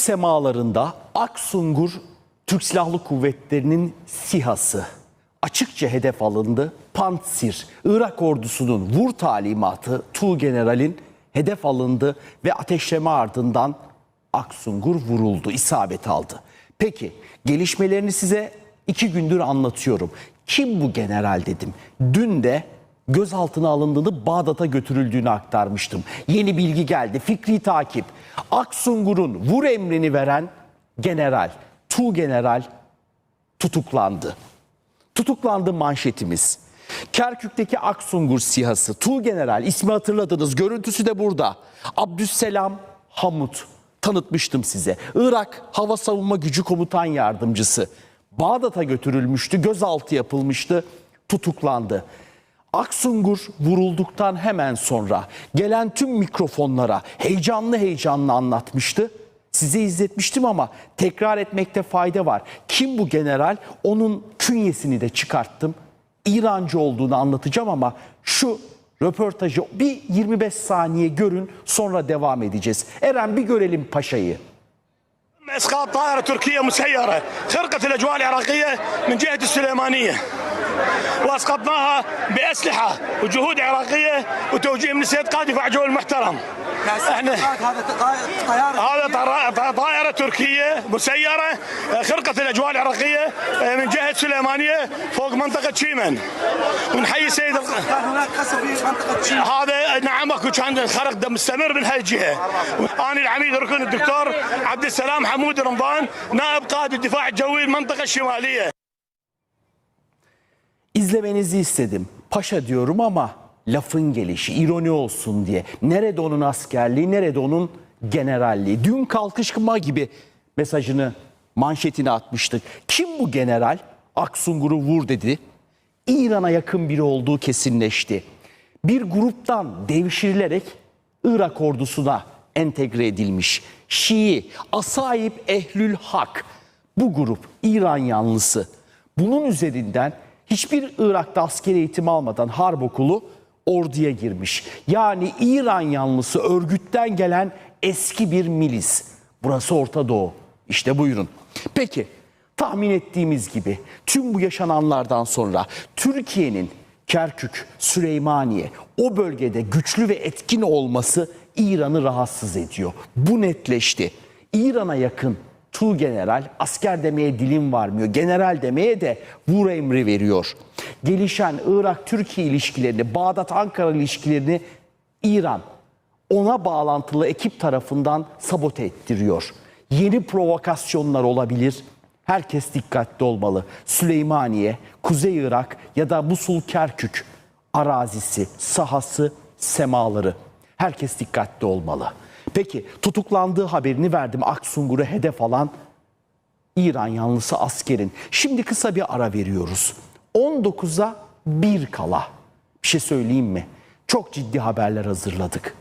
semalarında Aksungur Türk Silahlı Kuvvetleri'nin SİHA'sı açıkça hedef alındı. Pantsir, Irak ordusunun vur talimatı Tu General'in hedef alındı ve ateşleme ardından Aksungur vuruldu, isabet aldı. Peki gelişmelerini size iki gündür anlatıyorum. Kim bu general dedim. Dün de gözaltına alındığını Bağdat'a götürüldüğünü aktarmıştım. Yeni bilgi geldi. Fikri takip. Aksungur'un vur emrini veren general, Tu General tutuklandı. Tutuklandı manşetimiz. Kerkük'teki Aksungur sihası, Tu General ismi hatırladınız. Görüntüsü de burada. Abdüsselam Hamut tanıtmıştım size. Irak Hava Savunma Gücü Komutan Yardımcısı. Bağdat'a götürülmüştü, gözaltı yapılmıştı, tutuklandı. Aksungur vurulduktan hemen sonra gelen tüm mikrofonlara heyecanlı heyecanlı anlatmıştı. Size izletmiştim ama tekrar etmekte fayda var. Kim bu general? Onun künyesini de çıkarttım. İrancı olduğunu anlatacağım ama şu röportajı bir 25 saniye görün sonra devam edeceğiz. Eren bir görelim paşayı. اسقاط طائره تركيه مسيره خرقت الاجواء العراقيه من جهه السليمانيه واسقطناها بأسلحة وجهود عراقية وتوجيه من السيد قاضي فعجول المحترم. إحنا هذا طرا- طائره تركية مسيرة خرقت الأجواء العراقية من جهة سليمانية فوق منطقة شيمن. ونحيي سيد الق- كان هناك قصف في منطقة شيء هذا نعم أكو كان خرق دم مستمر من هالجهه أنا العميد ركن الدكتور عبد السلام حمود رمضان نائب قائد الدفاع الجوي المنطقة الشمالية. İzlemenizi istedim. Paşa diyorum ama lafın gelişi, ironi olsun diye. Nerede onun askerliği, nerede onun generalliği? Dün kalkışma gibi mesajını, manşetini atmıştık. Kim bu general? Aksungur'u vur dedi. İran'a yakın biri olduğu kesinleşti. Bir gruptan devşirilerek Irak ordusuna entegre edilmiş. Şii, Asayip Ehlül Hak. Bu grup İran yanlısı. Bunun üzerinden hiçbir Irak'ta askeri eğitim almadan harp okulu orduya girmiş. Yani İran yanlısı örgütten gelen eski bir milis. Burası Orta Doğu. İşte buyurun. Peki tahmin ettiğimiz gibi tüm bu yaşananlardan sonra Türkiye'nin Kerkük, Süleymaniye o bölgede güçlü ve etkin olması İran'ı rahatsız ediyor. Bu netleşti. İran'a yakın Tu General asker demeye dilim varmıyor. General demeye de vur emri veriyor. Gelişen Irak-Türkiye ilişkilerini, Bağdat-Ankara ilişkilerini İran ona bağlantılı ekip tarafından sabote ettiriyor. Yeni provokasyonlar olabilir. Herkes dikkatli olmalı. Süleymaniye, Kuzey Irak ya da Musul Kerkük arazisi, sahası, semaları. Herkes dikkatli olmalı. Peki tutuklandığı haberini verdim Aksungur'u hedef alan İran yanlısı askerin. Şimdi kısa bir ara veriyoruz. 19'a bir kala. Bir şey söyleyeyim mi? Çok ciddi haberler hazırladık.